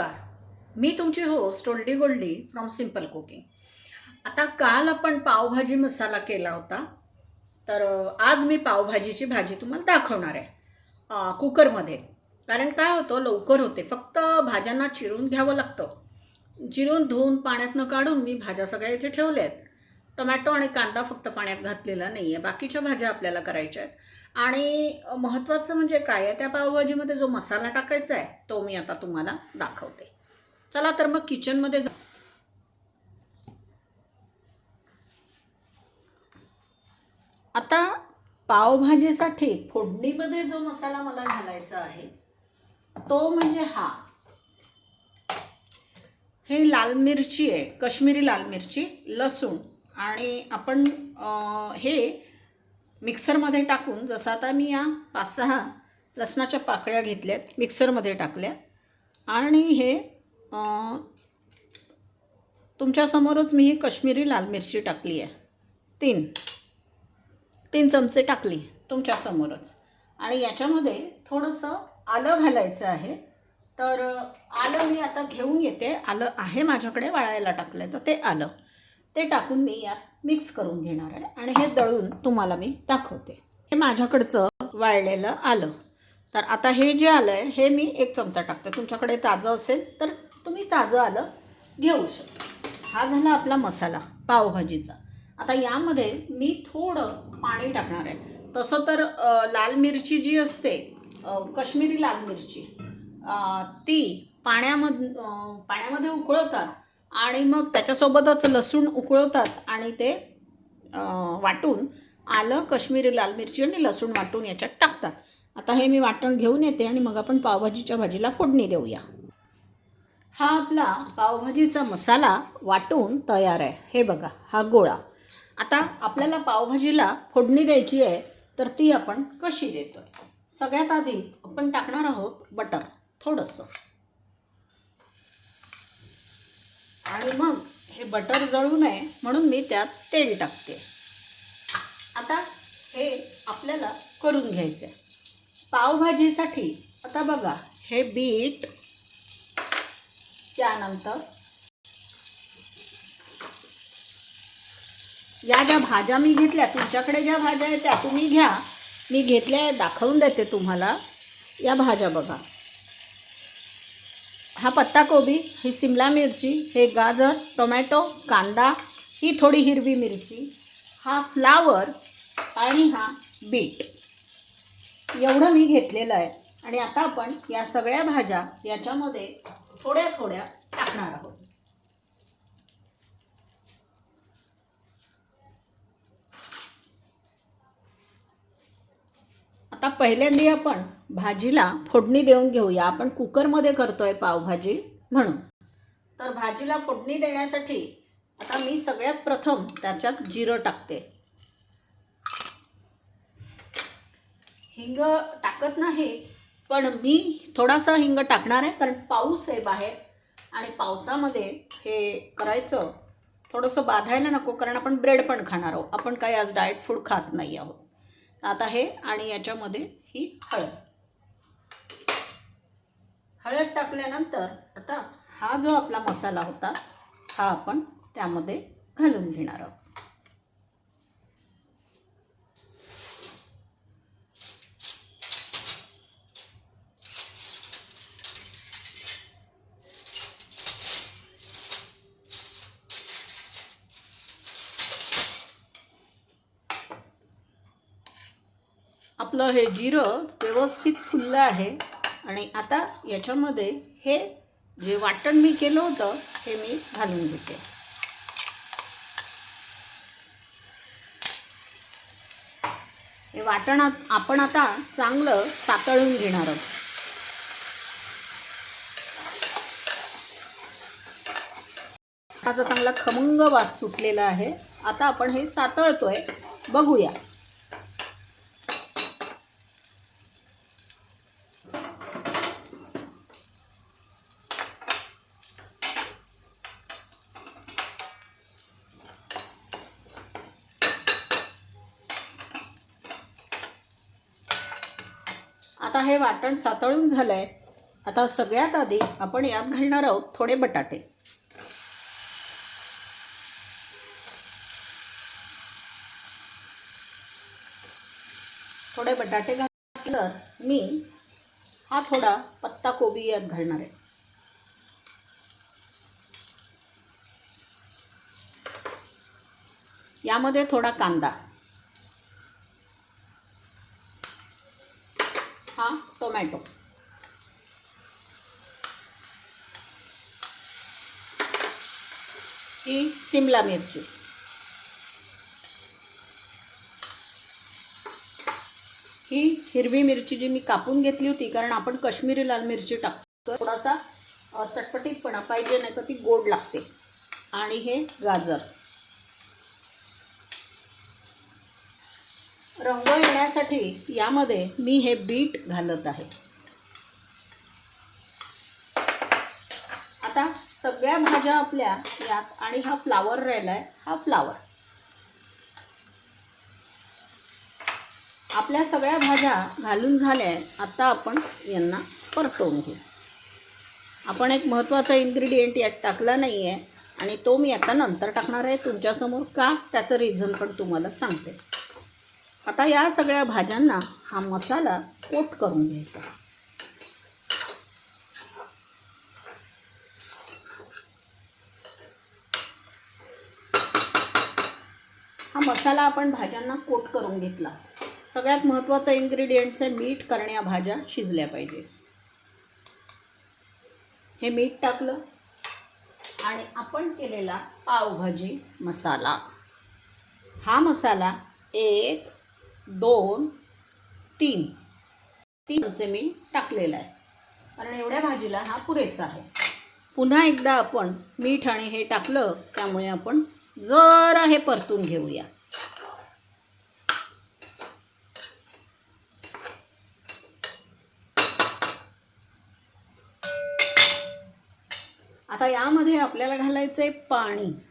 नमस्कार. मी तुमची host Oldie Goldie from Simple Cooking आता काल आपण पावभाजी मसाला केला होता. तर आज मी पावभाजीची भाजी तुम्हाला दाखवणार आहे कुकरमध्ये. कारण काय होतं लवकर होते. फक्त भाज्यांना चिरून घ्यावं लागतं. चिरून धुवून पाण्यातनं काढून मी भाज्या सगळ्या इथे ठेवल्या आहेत. टोमॅटो आणि कांदा फक्त पाण्यात घातलेला नाही आहे बाकीच्या भाज्या आपल्याला करायच्या आहेत. आणि महत्त्वाचं म्हणजे काय आहे? त्या पावभाजीमध्ये जो मसाला टाकायचा आहे तो मी आता तुम्हाला दाखवते. चला तर मग किचनमध्ये जा आता पावभाजीसाठी फोडणीमध्ये जो मसाला मला घालायचा आहे तो म्हणजे हा. हे लाल मिरची आहे कश्मीरी लाल मिरची लसूण आणि आपण हे मिक्सरमध्ये टाकून जसं आता मी या पाच सहा लसणाच्या पाकळ्या घेतल्यात मिक्सरमध्ये टाकल्या. आणि हे तुमच्यासमोरच मी ही कश्मीरी लाल मिरची टाकली आहे. तीन. तीन चमचे टाकली तुमच्यासमोरच आणि याच्यामध्ये थोडंसं आलं घालायचं आहे. तर आलं मी आता घेऊन येते. आलं आहे माझ्याकडे वाळायला टाकलं तर ते आलं. ते टाकून मी यात मिक्स करून घेणार आहे आणि हे दळून तुम्हाला मी दाखवते. हे माझ्याकडचं वाळलेलं आलं. तर आता हे जे आलं आहे हे मी एक चमचा टाकते. तुमच्याकडे ताजं असेल तर तुम्ही ताजं आलं घेऊ शकता. हा झाला आपला मसाला पावभाजीचा. आता यामध्ये मी थोडं पाणी टाकणार आहे. तसं तर लाल मिरची जी असते कश्मीरी लाल मिरची ती पाण्यामध पाण्यामध्ये उकळतात. आणि मग त्याच्यासोबतच लसूण उकळवतात आणि ते वाटून आलं काश्मीरी लाल मिरची आणि लसूण वाटून याच्यात टाकतात. आता हे मी वाटण घेऊन येते आणि मग आपण पावभाजीच्या भाजीला फोडणी देऊया. हा आपला पावभाजीचा मसाला वाटून तयार आहे. हे बघा हा गोळा. आता आपल्याला पावभाजीला फोडणी द्यायची आहे तर ती आपण कशी देतो आहे सगळ्यात आधी आपण टाकणार आहोत बटर थोडंसं. आणि मग हे बटर जळू नये म्हणून मी त्यात तेल टाकते. आता हे आपल्याला करून घ्यायचं आहे पावभाजीसाठी आता बघा हे बीट त्यानंतर या ज्या भाज्या मी घेतल्या तुमच्याकडे ज्या भाज्या आहेत त्या तुम्ही घ्या. मी घेतल्या दाखवून देते तुम्हाला. या भाज्या बघा. हा पत्ताकोबी ही सिमला मिरची हे गाजर टोमॅटो कांदा ही थोडी हिरवी मिरची हा फ्लावर आणि हा बीट. एवढं मी घेतलेलं आहे आणि आता आपण या सगळ्या भाज्या याच्यामध्ये थोड्या थोड्या टाकणार आहोत. आता पहिल्यांदा आपण भाजीला फोडणी देऊन घेऊया. आपण कुकरमध्ये करतोय पावभाजी म्हणून. तर भाजीला फोडणी देण्यासाठी आता मी सगळ्यात प्रथम त्याच्यात जिरं टाकते. हिंग टाकत नाही पण मी थोडासा हिंग टाकणार आहे कारण पाऊस आहे बाहेर. आणि पावसामध्ये हे करायचं थोडंसं बाधायला नको कारण आपण ब्रेड पण खाणार आहोत. आपण काही आज डाएट फूड खात नाही आहोत. आता हे आणि याच्यामध्ये ही हळद. हळद टाकल्यानंतर आता हा जो आपला मसाला होता हा आपण त्यामध्ये घालून घेणार आहोत. आपलं हे जिरं व्यवस्थित फुललं आहे. आणि आता याच्यामध्ये हे जे वाटण मी केलं होतं हे मी घालून घेते. हे वाटण आपण आता चांगलं पातळून घेणार आहोत. आता चांगला खमंग वास सुटलेला आहे. आता आपण हे सातळतोय. बघूया आता हे वाटण सातळून झालं आहे आता सगळ्यात आधी आपण यात घालणार आहोत थोडे बटाटे. थोडे बटाटे घातलं मी हा थोडा पत्ता कोबी यात घालणार आहे. यामध्ये थोडा कांदा हा टोमॅटो. ही सिमला मिरची. ही हिरवी मिरची जी मी कापून घेतली होती कारण आपण काश्मीरी लाल मिरची टाकतो थोडासा चटपटीतपणा पाहिजे नाही तर ती गोड लागते. आणि हे गाजर. रंग येण्यासाठी यामध्ये मी हे बीट घालत आहे. आता सगळ्या भाज्या आपल्या यात आणि हा फ्लावर राहिला आहे हा फ्लावर. आपल्या सगळ्या भाज्या घालून झाल्या आहेत आता आपण यांना परतवून घेऊ. आपण एक महत्त्वाचा इन्ग्रेडियंट यात टाकला नाही आहे आणि तो मी आता नंतर टाकणार आहे. तुमच्यासमोर का? त्याचं रिझन पण तुम्हाला सांगते. आता या सगळ्या भाज्यांना हा मसाला कोट करून घ्यायचा. हा मसाला आपण भाज्यांना कोट करून घेतला. सगळ्यात महत्त्वाचा इन्ग्रेडियंट्स आहे मीठ करण्या भाज्या शिजल्या पाहिजे. हे मीठ टाकलं आणि आपण केलेला पावभाजी मसाला. हा मसाला एक दोन तीन. तीन चमचे मी टाकलेला आहे. कारण एवढ्या भाजीला हा पुरेसा आहे. पुन्हा एकदा आपण मीठ आणि हे टाकलं त्यामुळे आपण जरा हे परतून घेऊया. आता यामध्ये आपल्याला घालायचं आहे पाणी.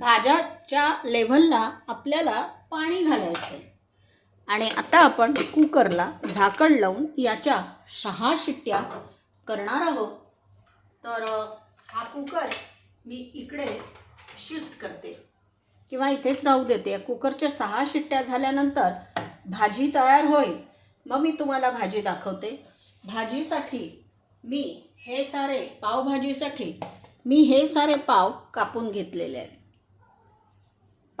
भाज्याच्या लेव्हलला आपल्याला पाणी घालायचं आहे आणि आता आपण कुकरला झाकण लावून याच्या सहा शिट्ट्या करणार आहोत. तर हा कुकर मी इकडे शिफ्ट करते. किंवा इथेच राहू देते. कुकरच्या सहा शिट्ट्या झाल्यानंतर भाजी तयार होईल. मग मी तुम्हाला भाजी दाखवते. भाजीसाठी मी हे सारे पावभाजीसाठी मी हे सारे पाव कापून घेतलेले आहेत.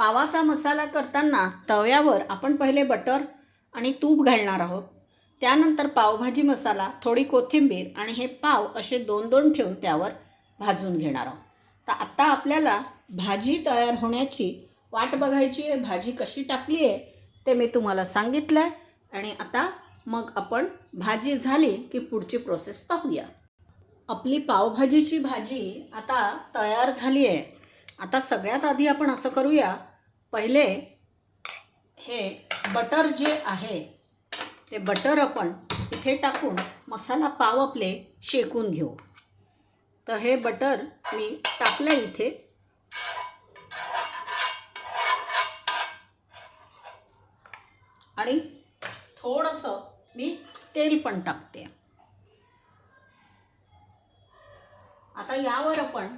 पावाचा मसाला करताना तव्यावर आपण पहिले बटर आणि तूप घालणार आहोत. त्यानंतर पावभाजी मसाला थोडी कोथिंबीर आणि हे पाव असे दोन दोन ठेवून त्यावर भाजून घेणार आहोत. तर आत्ता आपल्याला भाजी तयार होण्याची वाट बघायची आहे. भाजी कशी टाकली आहे ते मी तुम्हाला सांगितलं आहे आणि आता मग आपण भाजी झाली की पुढची प्रोसेस पाहूया. आपली पावभाजीची भाजी आता तयार झाली आहे. आता सगळ्यात आधी आपण असं करूया पहिले हे बटर जे आहे ते बटर आपण इथे टाकून मसाला पाव आपले शेकून घेऊ. तर हे बटर मी टाकलं इथे. आणि थोडंसं मी तेल पण टाकते. आता यावर आपण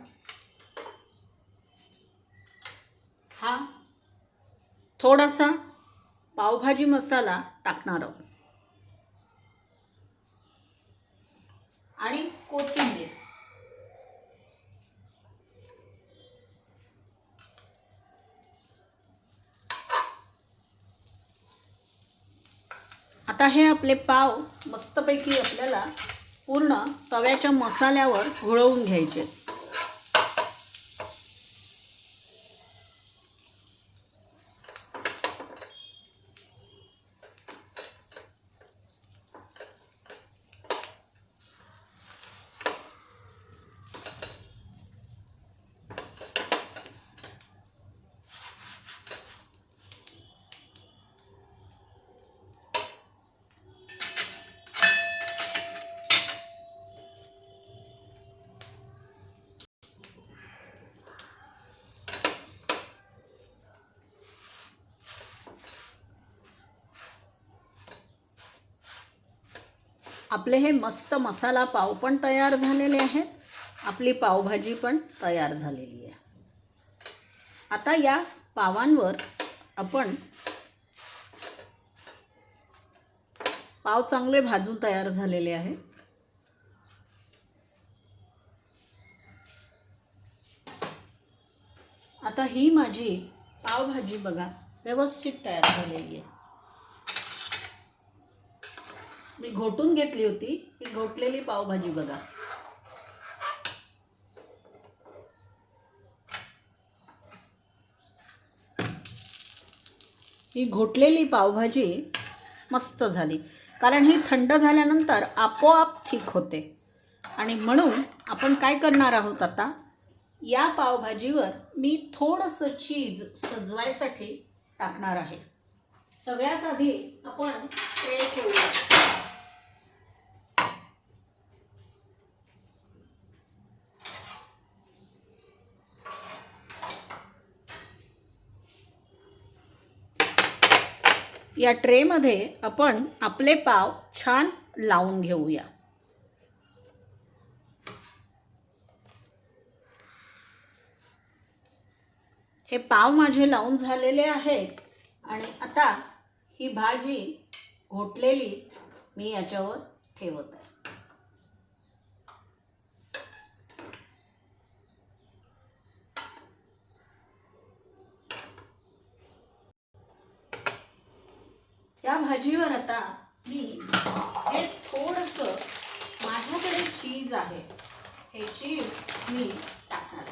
हा थोडासा पावभाजी मसाला टाकणार आहोत. आणि कोथिंबीर. आता हे आपले पाव मस्तपैकी आपल्याला पूर्ण तव्याच्या मसाल्यावर घोळवून घ्यायचे. आपले हे मस्त मसाला पाव पण तयार झालेले आहेत. आपली पावभाजी पण तयार झालेली आहे. आता या पावांवर आपण पाव चांगले भाजून तयार झालेले आहे. आता ही माझी पावभाजी बघा व्यवस्थित तयार झालेली आहे. मी घोटून घेतली होती. ही घोटलेली पावभाजी बघा. ही घोटलेली पावभाजी मस्त झाली. कारण ही थंड झाल्यानंतर आपोआप ठीक होते. आणि म्हणून आपण काय करणार आहोत आता? या पावभाजीवर मी थोडंसं चीज सजवायसाठी टाकणार आहे. सगळ्यात आधी आपण वेळ ठेवूया. या ट्रेमध्ये आपण आपले पाव छान लावून घेऊया. हे पाव माझे लावून झालेले आहेत आणि आता ही भाजी घोटलेली मी याच्यावर ठेवत आहे. या भाजीवर आता मी हे थोडंसं माझ्याकडे चीज आहे. हे चीज मी टाकणार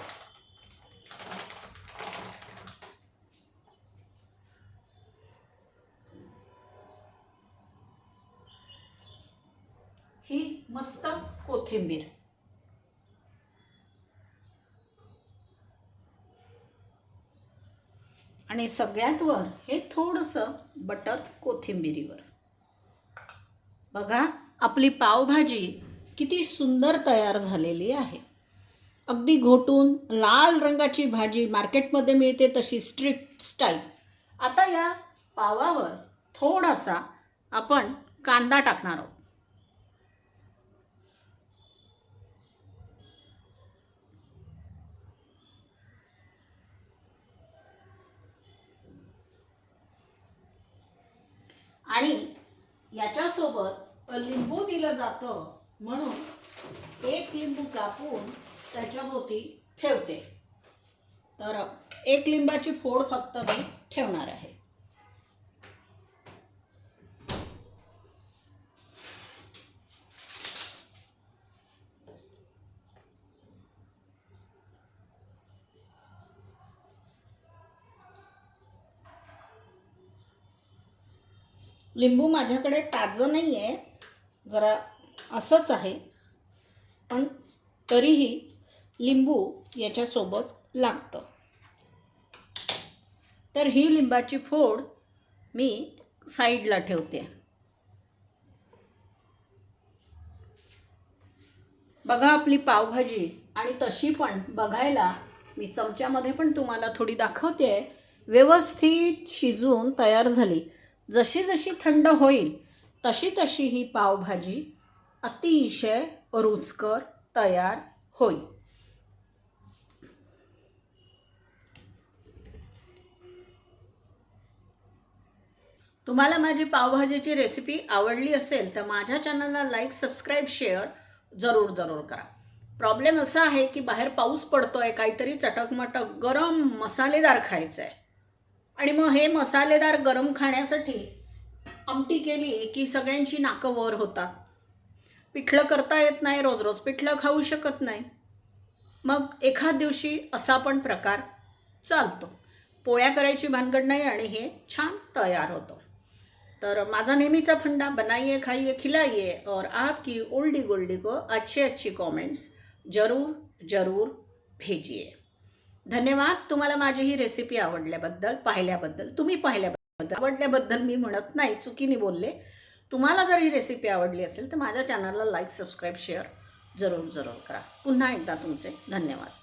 ही मस्त कोथिंबीर. आणि सगळ्यात वर हे थोडंसं बटर कोथिंबिरीवर. बघा आपली पावभाजी किती सुंदर तयार झालेली आहे. अगदी घोटून लाल रंगाची भाजी मार्केटमध्ये मिळते तशी स्ट्रीट स्टाईल. आता या पावावर थोडासा आपण कांदा टाकणार आहोत. आणि याच्यासोबत लिंबू दिलं जातं म्हणून एक लिंबू कापून त्याच्याभोवती ठेवते. तर एक लिंबाची फोड फक्त मी ठेवणार आहे. लिंबू माझ्याकडे ताजं नाही आहे जरा असंच आहे. पण तरीही लिंबू याच्यासोबत लागतं. तर ही लिंबाची फोड मी साईडला ठेवते. बघा आपली पावभाजी आणि तशी पण बघायला मी चमच्यामध्ये पण तुम्हाला थोडी दाखवते व्यवस्थित शिजून तयार झाली. जशी जशी थंड होईल तशी तशी ही पावभाजी अतिशय रुचकर तयार होईल. तुम्हाला माझी पावभाजीची रेसिपी आवडली असेल तर माझ्या चॅनलला लाईक सबस्क्राईब शेअर जरूर जरूर करा. प्रॉब्लेम असा आहे की बाहेर पाऊस पडतोय काहीतरी चटकमटक गरम मसालेदार खायचं आहे आणि मग हे मसालेदार गरम खाण्यासाठी आमटी केली की सगळ्यांची नाकं वर होतात. पिठलं करता येत नाही रोज रोज पिठलं खाऊ शकत नाही. मग एखाद दिवशी असा पण प्रकार चालतो. पोळ्या करायची भानगड नाही आणि हे छान तयार होतं. तर माझा नेहमीचा फंडा बनाइए खाइए खिलाइए और आपकी ओल्डी गोल्डी को अच्छे अच्छे कमेंट्स जरूर जरूर भेजिए. धन्यवाद. तुम्हाला माझी ही रेसिपी आवडल्याबद्दल पाहिल्याबद्दल तुम्ही पाहिल्याबद्दल. आवडल्याबद्दल मी म्हणत नाही चुकीने बोलले. तुम्हाला जर ही रेसिपी आवडली असेल तर माझ्या चॅनलला लाईक सबस्क्राईब शेअर जरूर जरूर करा. पुन्हा एकदा तुमचे धन्यवाद.